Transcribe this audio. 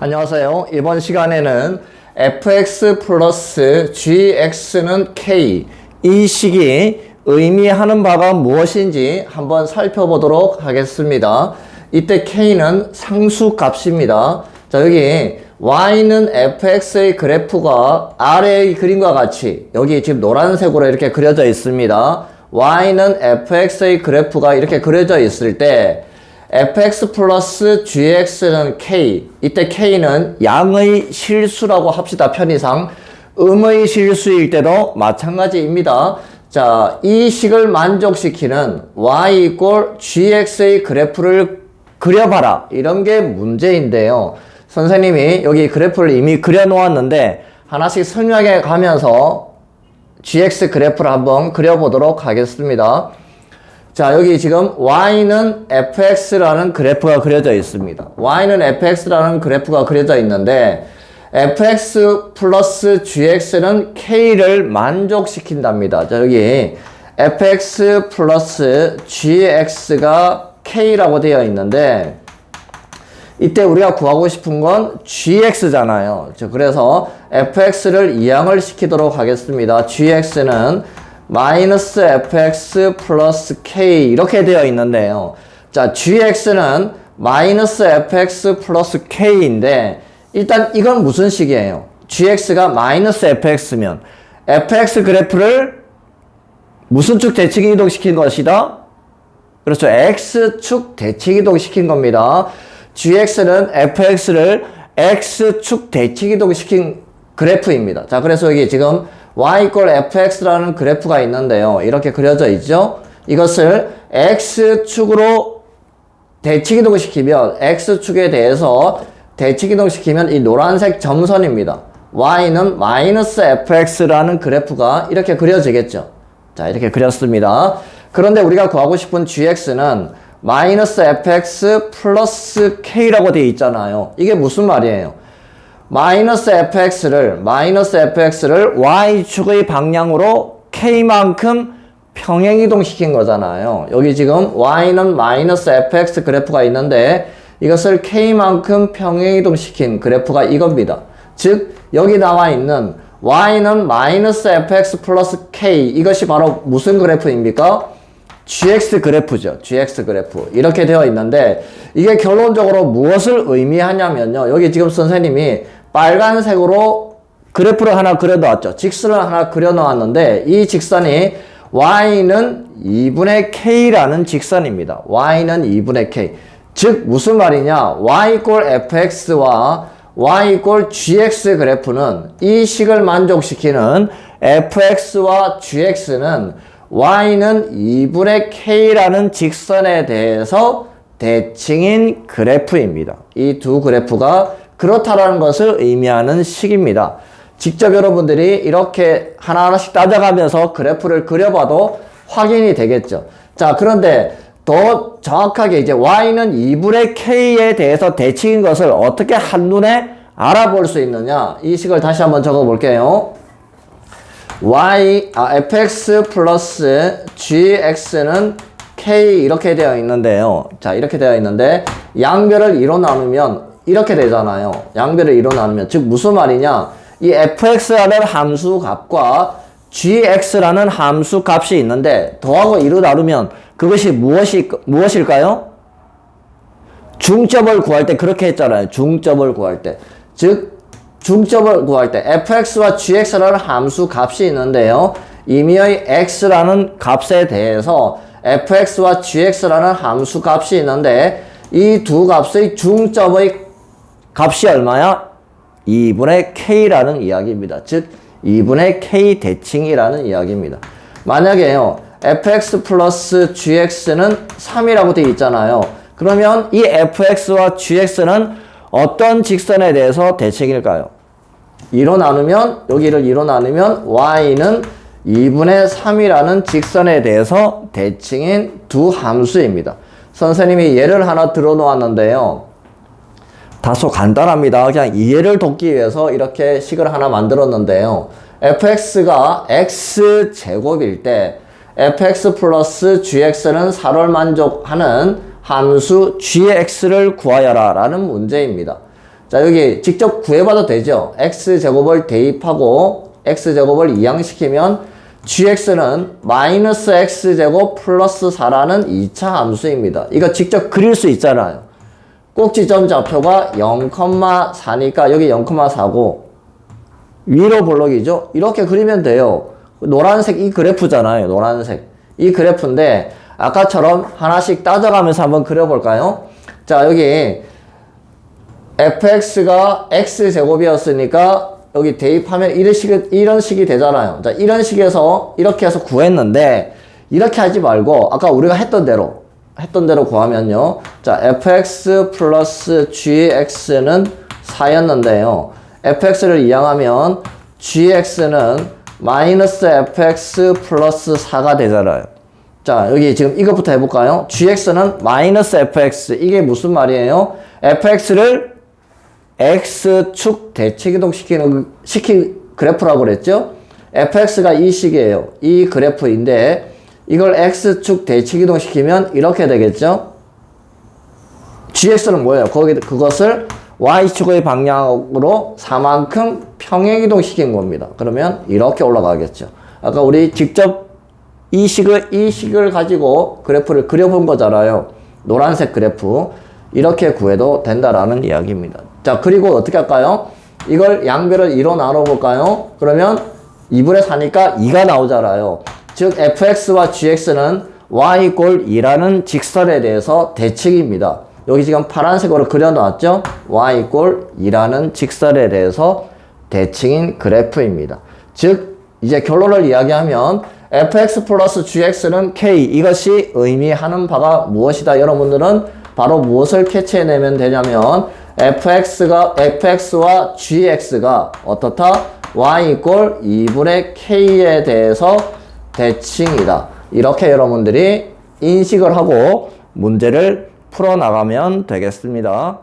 안녕하세요. 이번 시간에는 fx 플러스 gx는 k 이 식이 의미하는 바가 무엇인지 한번 살펴보도록 하겠습니다. 이때 k는 상수 값입니다. 자, 여기 y는 fx의 그래프가 아래의 그림과 같이 여기 지금 노란색으로 이렇게 그려져 있습니다. y는 fx의 그래프가 이렇게 그려져 있을 때 fx 플러스 gx는 k. 이때 k는 양의 실수라고 합시다. 편의상. 음의 실수일 때도 마찬가지입니다. 자, 이 식을 만족시키는 y 이꼴 gx의 그래프를 그려봐라. 이런 게 문제인데요. 선생님이 여기 그래프를 이미 그려 놓았는데 하나씩 설명해 가면서 gx 그래프를 한번 그려보도록 하겠습니다. 자, 여기 지금 y는 fx라는 그래프가 그려져 있습니다. y는 fx라는 그래프가 그려져 있는데 fx 플러스 gx는 k를 만족시킨답니다. 자, 여기 fx 플러스 gx가 k라고 되어 있는데 이때 우리가 구하고 싶은 건 gx잖아요. 그래서 fx를 이항을 시키도록 하겠습니다. gx는 마이너스 fx 플러스 k 이렇게 되어 있는데요. 자, gx는 마이너스 fx 플러스 k인데 일단 이건 무슨 식이에요? gx가 마이너스 fx면 fx 그래프를 무슨 축 대칭 이동시킨 것이다? 그렇죠. x축 대칭 이동시킨 겁니다. gx는 fx를 x축 대칭 이동시킨 그래프입니다. 자, 그래서 여기 지금 y 이퀄 fx라는 그래프가 있는데요. 이렇게 그려져 있죠. 이것을 x축으로 대칭 이동 시키면 x축에 대해서 대칭 이동 시키면 이 노란색 점선입니다. y는 마이너스 fx라는 그래프가 이렇게 그려지겠죠. 자, 이렇게 그렸습니다. 그런데 우리가 구하고 싶은 gx는 마이너스 fx 플러스 k라고 되어 있잖아요. 이게 무슨 말이에요? 마이너스 fx를 마이너스 fx를 y축의 방향으로 k만큼 평행이동 시킨 거잖아요. 여기 지금 y는 마이너스 fx 그래프가 있는데 이것을 k만큼 평행이동 시킨 그래프가 이겁니다. 즉 여기 나와 있는 y는 마이너스 fx 플러스 k 이것이 바로 무슨 그래프입니까? gx 그래프죠. gx 그래프. 이렇게 되어 있는데 이게 결론적으로 무엇을 의미하냐면요. 여기 지금 선생님이 빨간색으로 그래프를 하나 그려놓았죠. 직선을 하나 그려놓았는데 이 직선이 y는 2분의 k라는 직선입니다. y는 2분의 k. 즉 무슨 말이냐? y 이꼴 fx와 y 이꼴 gx 그래프는 이 식을 만족시키는 fx와 gx는 y는 2분의 k라는 직선에 대해서 대칭인 그래프입니다. 이 두 그래프가 그렇다라는 것을 의미하는 식입니다. 직접 여러분들이 이렇게 하나하나씩 따져가면서 그래프를 그려봐도 확인이 되겠죠. 자, 그런데 더 정확하게 이제 y는 2분의 k에 대해서 대칭인 것을 어떻게 한눈에 알아볼 수 있느냐. 이 식을 다시 한번 적어 볼게요. y, 아, fx 플러스 gx는 k 이렇게 되어 있는데요. 자, 이렇게 되어 있는데 양별을 2로 나누면 이렇게 되잖아요. 2로 나누면. 즉, 무슨 말이냐. 이 fx라는 함수 값과 gx라는 함수 값이 있는데 더하고 2로 나누면 그것이 무엇이, 무엇일까요? 중점을 구할 때 그렇게 했잖아요. 중점을 구할 때. 즉, 중점을 구할 때 fx와 gx라는 함수 값이 있는데요. 임의의 x라는 값에 대해서 fx와 gx라는 함수 값이 있는데 이 두 값의 중점의 값이 얼마야? 2분의 k라는 이야기입니다. 즉 2분의 k 대칭이라는 이야기입니다. 만약에요. fx 플러스 gx는 3이라고 되어 있잖아요. 그러면 이 fx와 gx는 어떤 직선에 대해서 대칭일까요? 2로 나누면 여기를 2로 나누면 y는 2분의 3이라는 직선에 대해서 대칭인 두 함수입니다. 선생님이 예를 하나 들어 놓았는데요. 다소 간단합니다. 그냥 이해를 돕기 위해서 이렇게 식을 하나 만들었는데요. fx가 x제곱일 때 fx 플러스 gx는 4를 만족하는 함수 gx를 구하여라 라는 문제입니다. 자, 여기 직접 구해봐도 되죠. x제곱을 대입하고 x제곱을 이항시키면 gx는 마이너스 x제곱 플러스 4라는 2차 함수입니다. 이거 직접 그릴 수 있잖아요. 꼭지점 좌표가 0,4니까 여기 0,4고 위로 볼록이죠? 이렇게 그리면 돼요. 노란색 이 그래프잖아요. 노란색. 이 그래프인데 아까처럼 하나씩 따져가면서 한번 그려볼까요? 자, 여기 fx가 x제곱이었으니까 여기 대입하면 이런 식이, 이런 식이 되잖아요. 자, 이런 식에서 이렇게 해서 구했는데 이렇게 하지 말고 아까 우리가 했던 대로 했던 대로 구하면요. 자, fx 플러스 gx는 4였는데요. fx를 이항하면 gx는 마이너스 fx 플러스 4가 되잖아요. 자, 여기 지금 이것부터 해볼까요? gx는 마이너스 fx. 이게 무슨 말이에요? fx를 x축 대칭이동 시키는, 시키, 그래프라고 그랬죠? fx가 이 식이에요. 이 그래프인데, 이걸 x축 대칭 이동 시키면 이렇게 되겠죠? gx는 뭐예요? 거기, 그것을 y축의 방향으로 4만큼 평행 이동 시킨 겁니다. 그러면 이렇게 올라가겠죠. 아까 우리 직접 이 식을, 이 식을 가지고 그래프를 그려본 거잖아요. 노란색 그래프. 이렇게 구해도 된다라는 이야기입니다. 자, 그리고 어떻게 할까요? 이걸 양배를 2로 나눠볼까요? 그러면 2분의 4니까 2가 나오잖아요. 즉, fx와 gx는 y 이꼴 2라는 직선에 대해서 대칭입니다. 여기 지금 파란색으로 그려놨죠? y 이꼴 2라는 직선에 대해서 대칭인 그래프입니다. 즉, 이제 결론을 이야기하면 fx 플러스 gx는 k 이것이 의미하는 바가 무엇이다 여러분들은 바로 무엇을 캐치해내면 되냐면 fx가 fx와 gx가 어떻다 y 이꼴 2분의 k에 대해서 대칭이다 이렇게 여러분들이 인식을 하고 문제를 풀어나가면 되겠습니다.